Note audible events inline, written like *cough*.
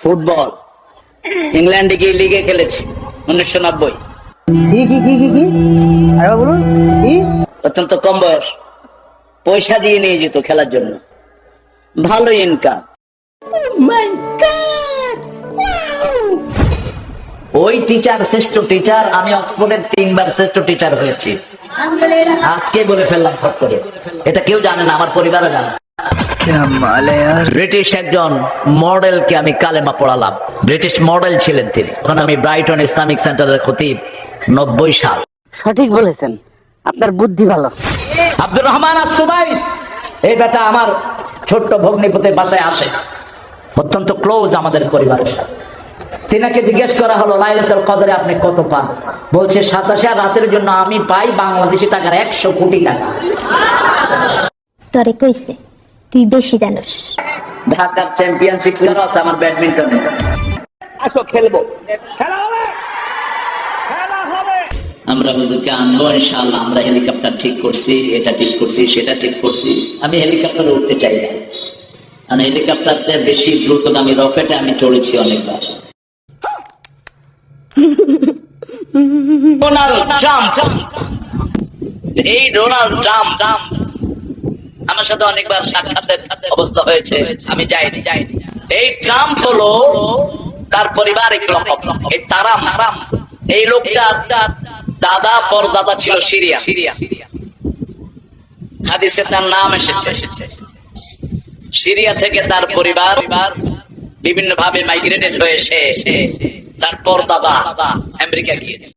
Football. ইংল্যান্ডে গিয়ে লিগে খেলেছি উনিশশো নব্বই। কি কি কি কি কি? আরে বলুন কি? অত্যন্ত কম বয়স। পয়সা দিয়ে নিয়ে যেত খেলার জন্য। ভালো ইনকাম ওই টিচার শ্রেষ্ঠ টিচার আমি অক্সফোর্ডের তিনবার শ্রেষ্ঠ টিচার হয়েছি। আজকে বলে ফেললাম ফট করে। এটা কেউ জানে না আমার পরিবারও জানে। ব্রিটিশ একজন মডেলকে আমি কালেমা পড়ালাম। ব্রিটিশ মডেল ছিলেন তিনি। তখন আমি ব্রাইটন ইসলামিক সেন্টারের খতিব নব্বই সাল। সঠিক বলেছেন। আপনার বুদ্ধি ভালো। আব্দুর রহমান আসুদাইস এই বেটা আমার ছোট্ট ভগ্নিপতির বাসায় আসে। অত্যন্ত ক্লোজ আমাদের পরিবারের সাথে। তিনাকে জিজ্ঞেস করা হলো লাইলাতুল কদরে আপনি কত পান? বলছে সাতাশে রাতের জন্য আমি পাই বাংলাদেশি টাকার একশো কোটি টাকা। তরে কইছে তুই বেশি জানোস। ঢাকার চ্যাম্পিয়নশিপ আছে আমার ব্যাডমিন্টনে। আসো খেলব। আমরা হুজুরকে আনব ইনশাআল্লাহ আমরা হেলিকপ্টার ঠিক করছি এটা ঠিক করছি সেটা ঠিক করছি। আমি হেলিকপ্টারে উঠতে চাই না। কারণ হেলিকপ্টারতে বেশি দ্রুতগামী রকেটে আমি চড়েছি অনেকবার। *laughs* Donald Trump. এই ডোনাল্ড ট্রাম্প ট্রাম্প। আমার সাথে অনেকবার সাক্ষাতের অবস্থা হয়েছে, আমি যাইনি। যাইনি এই ট্রাম্প হলো তার পরিবার এক রকম এই তারাম তারাম এই লোকটার দাদা, পরদাদা ছিল সিরিয়া। সিরিয়া হাদিসে তার নাম এসেছে। সিরিয়া থেকে তার পরিবার বিভিন্ন ভাবে মাইগ্রেটেড হয়ে সে তার পরদাদা আমেরিকা গিয়েছে।